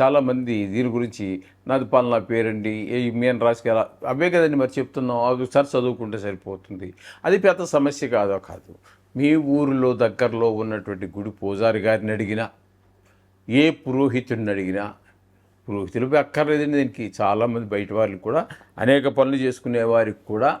చాలామంది దీని గురించి నాది పాలన పేరండి ఏ మేన్ రాశికి ఎలా అవే కదండి మరి చెప్తున్నాం అవి ఒకసారి చదువుకుంటే సరిపోతుంది. అది పెద్ద సమస్య కాదో కాదు. మీ ఊరిలో దగ్గరలో ఉన్నటువంటి గుడి పూజారి గారిని అడిగినా ఏ పురోహితుడిని అడిగినా పురోహితులు అక్కర్లేదండి దీనికి. చాలామంది బయట వాళ్ళకి కూడా అనేక పనులు చేసుకునే వారికి కూడా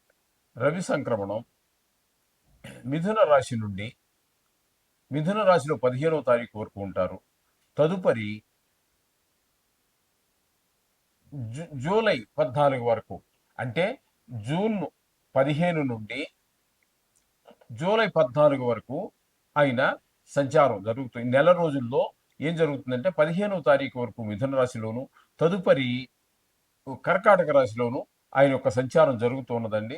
రవి సంక్రమణం మిథున రాశి నుండి మిథున రాశిలో పదిహేనవ తారీఖు వరకు ఉంటారు. తదుపరి జూలై పద్నాలుగు వరకు అంటే జూన్ పదిహేను నుండి జూలై పద్నాలుగు వరకు ఆయన సంచారం జరుగుతుంది నెల రోజుల్లో ఏం జరుగుతుందంటే పదిహేనవ తారీఖు వరకు మిథున రాశిలోను తదుపరి కర్కాటక రాశిలోను ఆయన యొక్క సంచారం జరుగుతూ ఉన్నదండి.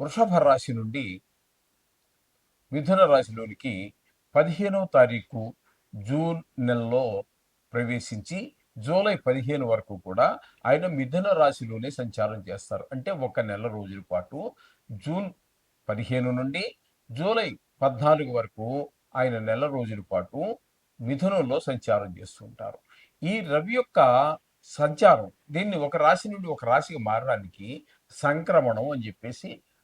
వృషభ రాశి నుండి మిథున రాశిలోనికి పదిహేనవ తారీఖు జూన్ నెలలో ప్రవేశించి జూలై పదిహేను వరకు కూడా ఆయన మిథున రాశిలోనే సంచారం చేస్తారు. అంటే ఒక నెల రోజుల పాటు జూన్ పదిహేను నుండి జూలై పద్నాలుగు వరకు ఆయన నెల రోజుల పాటు మిథునంలో సంచారం చేస్తుంటారు ఈ రవి యొక్క సంచారం దీన్ని ఒక రాశి నుండి ఒక రాశికి మారడానికి సంక్రమణం అని చెప్పేసి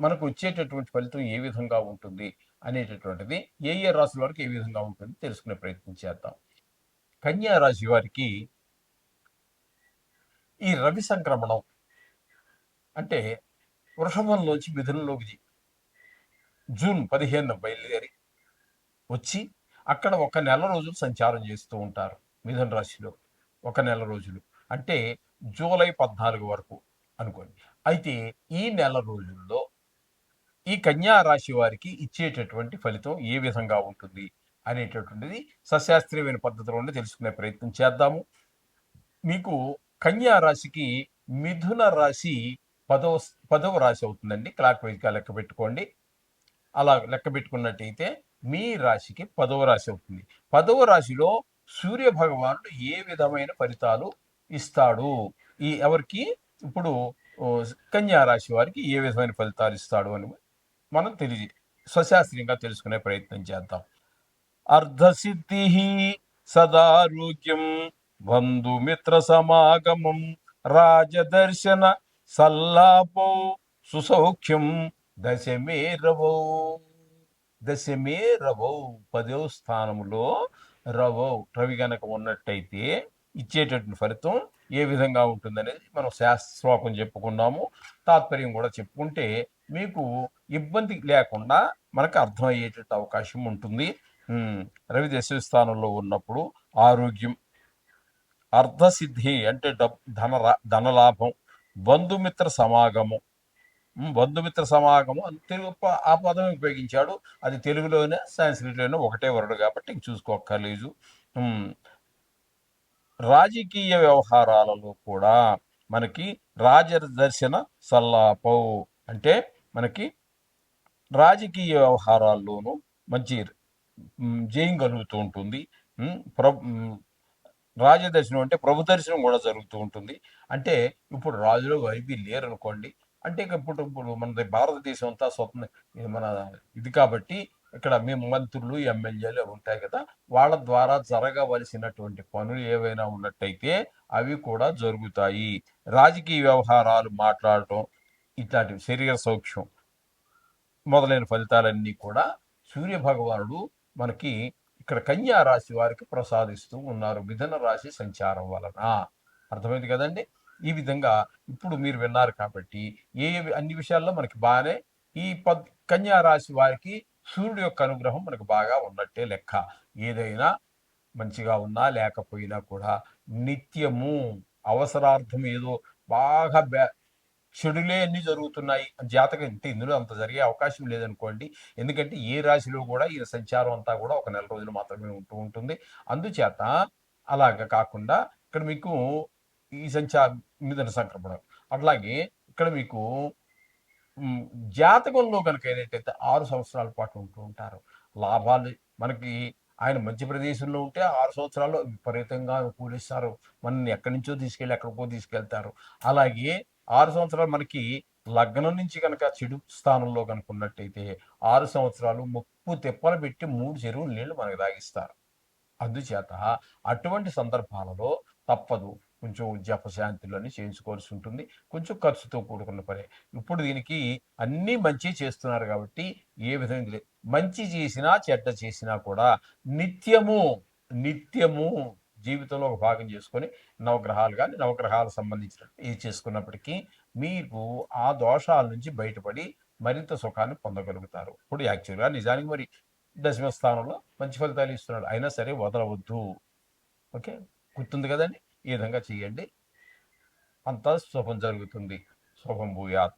మనకు వచ్చేటటువంటి ఫలితం ఏ విధంగా ఉంటుంది అనేటటువంటిది ఏ ఏ రాశుల వారికి ఏ విధంగా ఉంటుంది తెలుసుకునే ప్రయత్నం చేద్దాం. కన్యా రాశి వారికి ఈ రవి సంక్రమణం అంటే వృషభంలోంచి మిథునంలోకి జూన్ పదిహేను బయలుదేరి వచ్చి అక్కడ ఒక నెల రోజులు సంచారం చేస్తూ ఉంటారు మిథున రాశిలో ఒక నెల రోజులు. అంటే జూలై పద్నాలుగు వరకు అనుకోండి. అయితే ఈ నెల రోజుల్లో ఈ కన్యా రాశి వారికి ఇచ్చేటటువంటి ఫలితం ఏ విధంగా ఉంటుంది అనేటటువంటిది సశాస్త్రీయమైన పద్ధతిలోనే తెలుసుకునే ప్రయత్నం చేద్దాము. మీకు కన్యా రాశికి మిథున రాశి పదవ పదవ రాశి అవుతుందండి. క్లాక్ వైజ్గా లెక్క పెట్టుకోండి. అలా లెక్క పెట్టుకున్నట్టయితే మీ రాశికి పదవ రాశి అవుతుంది. పదవ రాశిలో సూర్య భగవానుడు ఏ విధమైన ఫలితాలు ఇస్తాడు? ఈ ఎవరికి? ఇప్పుడు కన్యా రాశి వారికి ఏ విధమైన ఫలితాలు ఇస్తాడు అని మనం తెలియ స్వశాస్త్రీయంగా తెలుసుకునే ప్రయత్నం చేద్దాం. అర్ధసిద్ధి సదారోగ్యం బంధుమిత్ర సమాగమం రాజదర్శన సల్లాపో సుసౌఖ్యం దశమే రవో దశమే రవో పదో స్థానంలో రవో. రవి గనక ఉన్నట్టయితే ఇచ్చేటటువంటి ఫలితం ఏ విధంగా ఉంటుందనేది మనం శాస్త్ర శ్లోకం చెప్పుకున్నాము. తాత్పర్యం కూడా చెప్పుకుంటే మీకు ఇబ్బంది లేకుండా మనకు అర్థమయ్యేటట్టు అవకాశం ఉంటుంది. రవి దశమ స్థానంలో ఉన్నప్పుడు ఆరోగ్యం అర్ధసిద్ధి అంటే డబ్ ధన ధనలాభం బంధుమిత్ర సమాగమం. బంధుమిత్ర సమాగమం అని తెలుగు ప- ఆ పదం ఉపయోగించాడు. అది తెలుగులోనే సంస్కృతిలోనే ఒకటే వరడు కాబట్టి ఇంక చూసుకోక్కర్లేదు. రాజకీయ వ్యవహారాలలో కూడా మనకి రాజదర్శన సల్లాపం అంటే మనకి రాజకీయ వ్యవహారాల్లోనూ మంచి జయం కలుగుతూ ఉంటుంది. ప్ర రాజదర్శనం అంటే ప్రభుదర్శనం కూడా జరుగుతూ ఉంటుంది. అంటే ఇప్పుడు రాజులు వైపీ లేరు అనుకోండి అంటే ఇక ఇప్పుడు ఇప్పుడు మన భారతదేశం అంతా స్వతంత్ర మన ఇది కాబట్టి ఇక్కడ మేము మంత్రులు ఎమ్మెల్యేలు ఉంటాయి కదా వాళ్ళ ద్వారా జరగవలసినటువంటి పనులు ఏవైనా ఉన్నట్టయితే అవి కూడా జరుగుతాయి. రాజకీయ వ్యవహారాలు మాట్లాడటం ఇట్లాంటివి శరీర సౌక్ష్యం మొదలైన ఫలితాలన్నీ కూడా సూర్య భగవానుడు మనకి ఇక్కడ కన్యా రాశి వారికి ప్రసాదిస్తూ ఉన్నారు. మిథున రాశి సంచారం వలన. అర్థమైంది కదండి? ఈ విధంగా ఇప్పుడు మీరు విన్నారు కాబట్టి ఏ ఏ అన్ని విషయాల్లో మనకి బాగానే ఈ పద్ కన్యా రాశి వారికి సూర్యుడు యొక్క అనుగ్రహం మనకు బాగా ఉన్నట్టే లెక్క. ఏదైనా మంచిగా ఉన్నా లేకపోయినా కూడా నిత్యము అవసరార్థం ఏదో బాగా షెడ్యూలే అన్ని జరుగుతున్నాయి. జాతకం అంటే ఇందులో అంత జరిగే అవకాశం లేదనుకోండి. ఎందుకంటే ఏ రాశిలో కూడా ఈ సంచారం అంతా కూడా ఒక నెల రోజులు మాత్రమే ఉంటూ ఉంటుంది. అందుచేత అలాగ కాకుండా ఇక్కడ మీకు ఈ సంచార మిథున సంక్రమణం. అట్లాగే ఇక్కడ మీకు జాతకంలో కనుక ఏదైతే ఆరు సంవత్సరాల పాటు ఉంటూ ఉంటారు లాభాలు మనకి ఆయన మంచి ప్రదేశంలో ఉంటే ఆరు సంవత్సరాల్లో విపరీతంగా కూలిస్తారు మనల్ని ఎక్కడి నుంచో తీసుకెళ్ళి ఎక్కడికో తీసుకెళ్తారు. అలాగే ఆరు సంవత్సరాలు మనకి లగ్నం నుంచి కనుక చెడు స్థానంలో కనుక ఉన్నట్టయితే ఆరు సంవత్సరాలు ముప్పు తెప్పలు పెట్టి మూడు చెరువులు నీళ్ళు మనకు తాగిస్తారు. అందుచేత అటువంటి సందర్భాలలో తప్పదు. కొంచెం జపశాంతులని చేయించుకోవాల్సి ఉంటుంది. కొంచెం ఖర్చుతో కూడుకున్న పని. ఇప్పుడు దీనికి అన్నీ మంచి చేస్తున్నారు కాబట్టి ఏ విధంగా లేదు మంచి చేసినా చెడ్డ చేసినా కూడా నిత్యము నిత్యము జీవితంలో ఒక భాగం చేసుకొని నవగ్రహాలు కానీ నవగ్రహాలకు సంబంధించిన ఇది చేసుకున్నప్పటికీ మీకు ఆ దోషాల నుంచి బయటపడి మరింత సుఖాన్ని పొందగలుగుతారు. ఇప్పుడు యాక్చువల్గా నిజానికి మరి దశమ స్థానంలో మంచి ఫలితాలు ఇస్తున్నాడు. అయినా సరే వదలవద్దు. ఓకే? గుర్తుంది కదండి? ఈ విధంగా చేయండి. అంతా శుభం జరుగుతుంది. శుభం భూయాత్.